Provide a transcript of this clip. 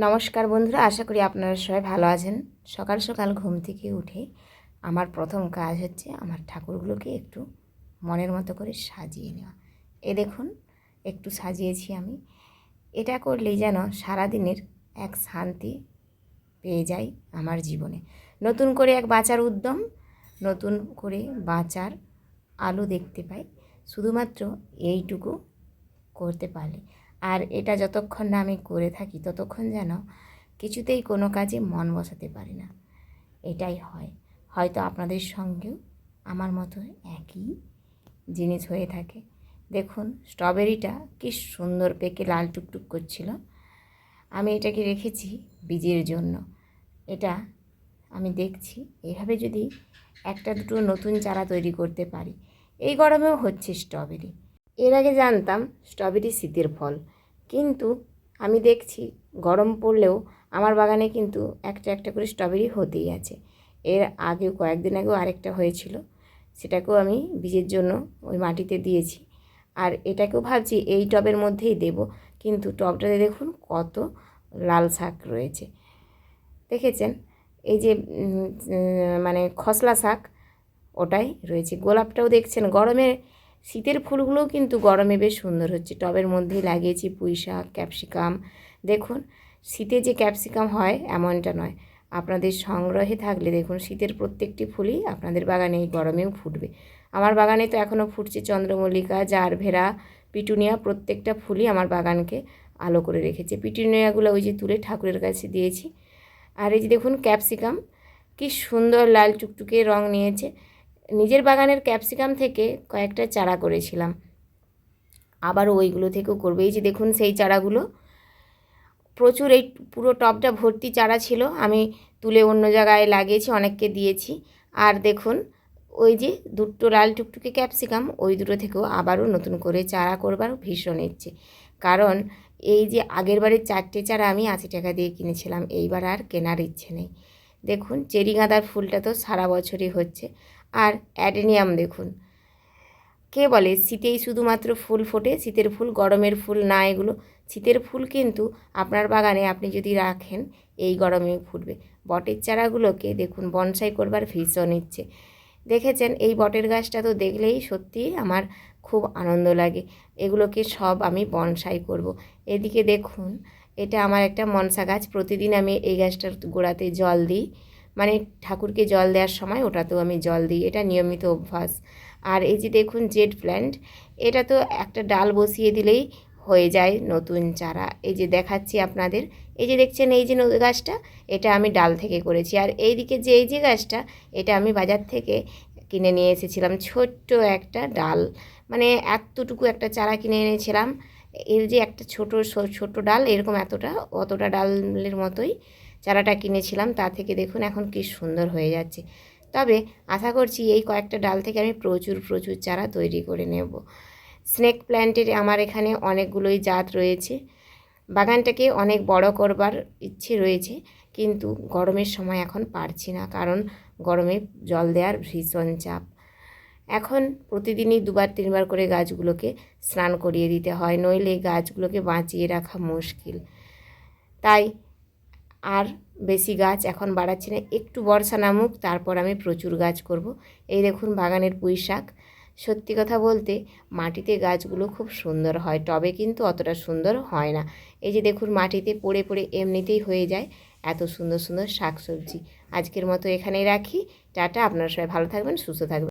নমস্কার বন্ধুরা, আশা করি আপনারা সবাই ভালো আছেন। সকাল সকাল ঘুম থেকে উঠে আমার প্রথম কাজ হচ্ছে আমার ঠাকুরগুলোকে একটু মনের মতো করে সাজিয়ে নেওয়া। এ দেখুন, একটু সাজিয়েছি আমি। এটা করলেই যেন সারাদিনের এক শান্তি পেয়ে যাই আমার জীবনে। নতুন করে এক বাঁচার উদ্যম, নতুন করে বাঁচার আলো দেখতে পাই। শুধুমাত্র এইটুকু করতে পারলে। আর এটা যতক্ষণ না আমি করে থাকি, ততক্ষণ যেন কিছুতেই কোনো কাজে মন বসাতে পারি না। এটাই হয়। হয়তো আপনাদের সঙ্গেও আমার মতো একই জিনিস হয়ে থাকে। দেখুন, স্ট্রবেরিটা কি সুন্দর পেকে লাল টুকটুক করছিল। আমি এটাকে রেখেছি বীজের জন্য। এটা আমি দেখছি। এভাবে যদি একটা দুটো নতুন চারা তৈরি করতে পারি। এই গরমেও হচ্ছে স্ট্রবেরি। এর আগে জানতাম স্ট্রবেরি শীতের ফল। কিন্তু আমি দেখছি গরম পড়লেও আমার বাগানে কিন্তু একটা একটা করে স্ট্রবেরি হতেই আছে। এর আগেও কয়েকদিন আগেও আরেকটা হয়েছিল। সেটাকেও আমি বীজের জন্য ওই মাটিতে দিয়েছি। আর এটাকেও ভাবছি এই টবের মধ্যেই দেব। কিন্তু টবটাতে দেখুন কত লাল শাক রয়েছে। দেখেছেন? এই যে মানে খসলা শাক ওটাই রয়েছে। গোলাপটাও দেখছেন গরমে শীতের ফুলগুলোও কিন্তু গরমে বেশ সুন্দর হচ্ছে। টবের মধ্যেই লাগিয়েছি পুঁই শাক, ক্যাপসিকাম। দেখুন, শীতে যে ক্যাপসিকাম হয়, এমনটা নয়। আপনাদের সংগ্রহে থাকলে দেখুন, শীতের প্রত্যেকটি ফুলই আপনাদের বাগানে এই গরমেও ফুটবে। আমার বাগানে তো এখনও ফুটছে চন্দ্রমল্লিকা জারভেরা পিটুনিয়া, প্রত্যেকটা ফুলই আমার বাগানকে আলো করে রেখেছে। পিটুনিয়াগুলো ওই যে তুলে ঠাকুরের কাছে দিয়েছি। আর এই যে দেখুন, ক্যাপসিকাম, কি সুন্দর লাল টুকটুকে রং নিয়েছে। নিজের বাগানের ক্যাপসিকাম থেকে কয়েকটা চারা করেছিলাম। আবারও ওইগুলো থেকেও করব। এই যে দেখুন সেই চারাগুলো। প্রচুর এই পুরো টবটা ভর্তি চারা ছিল। আমি তুলে অন্য জায়গায় লাগিয়েছি, অনেককে দিয়েছি। আর দেখুন, ওই যে দুটো লাল টুকটুকে ক্যাপসিকাম, ওই দুটো থেকেও আবারও নতুন করে চারা করবার ভীষণ ইচ্ছে। কারণ এই যে আগের বারের চারটে চারা আমি আশি টাকা দিয়ে কিনেছিলাম, এইবার আর কেনার ইচ্ছে নেই। দেখুন চেরি গাঁদার ফুলটা তো সারা বছরই হচ্ছে। আর অ্যাডেনিয়াম দেখুন। কে বলে? শীতেই শুধুমাত্র ফুল ফোটে, শীতের ফুল, গরমের ফুল না, এগুলো শীতের ফুল কিন্তু আপনার বাগানে আপনি যদি রাখেন, এই গরমে ফুটবে। বটের চারাগুলোকে দেখুন, বনসাই করবার ভীষণ ইচ্ছে। দেখেছেন? এই বটের গাছটা তো দেখলেই সত্যি আমার খুব আনন্দ লাগে। এগুলোকে সব আমি বনসাই করব। এদিকে দেখুন এটা আমার একটা মনসা গাছ। প্রতিদিন আমি এই গাছটার গোড়াতে জল দিই। মানে ঠাকুরকে জল দেওয়ার সময় ওটাতেও আমি জল দিই। এটা নিয়মিত অভ্যাস। আর এই যে দেখুন জেড প্ল্যান্ট, এটা তো একটা ডাল বসিয়ে দিলেই হয়ে যায় নতুন চারা। এই যে দেখাচ্ছি আপনাদের। এই যে দেখছেন এই যে গাছটা, এটা আমি ডাল থেকে করেছি। আর এইদিকে যে এই যে গাছটা, এটা আমি বাজার থেকে কিনে নিয়ে এসেছিলাম। ছোট্ট একটা ডাল। মানে এতটুকু একটা চারা কিনে এনেছিলাম। এর যে একটা ছোট ছোট ডাল, এরকম এতটা, অতটা ডালের মতোই চারাটা কিনেছিলাম, তা থেকে দেখুন এখন কি সুন্দর হয়ে যাচ্ছে। তবে আশা করছি এই কয়েকটা ডাল থেকে আমি প্রচুর প্রচুর চারা তৈরি করে নেব। স্নেক প্ল্যান্টের আমার এখানে অনেকগুলোই জাত রয়েছে। বাগানটাকে অনেক বড় করবার ইচ্ছে রয়েছে, কিন্তু গরমের সময় এখন পারছি না, কারণ গরমে জল দেওয়ার ভীষণ চাপ। এখন প্রতিদিনই দুবার, তিনবার করে গাছগুলোকে স্নান করিয়ে দিতে হয়, নইলে গাছগুলোকে বাঁচিয়ে রাখা মুশকিল। তাই আর বেশি গাছ এখন বাড়াচ্ছি না, একটু বর্ষা নামুক, তারপর আমি প্রচুর গাছ করব। এই দেখুন বাগানের পুঁই শাক। সত্যি কথা বলতে মাটিতে গাছগুলো খুব সুন্দর হয় টবে কিন্তু অতটা সুন্দর হয় না। এই যে দেখুন মাটিতে পড়ে পড়ে এমনিতেই হয়ে যায় এত সুন্দর সুন্দর শাকসবজি। আজকের মতো এখানেই রাখি, টাটা, আপনারা সবাই ভালো থাকবেন, সুস্থ থাকবেন।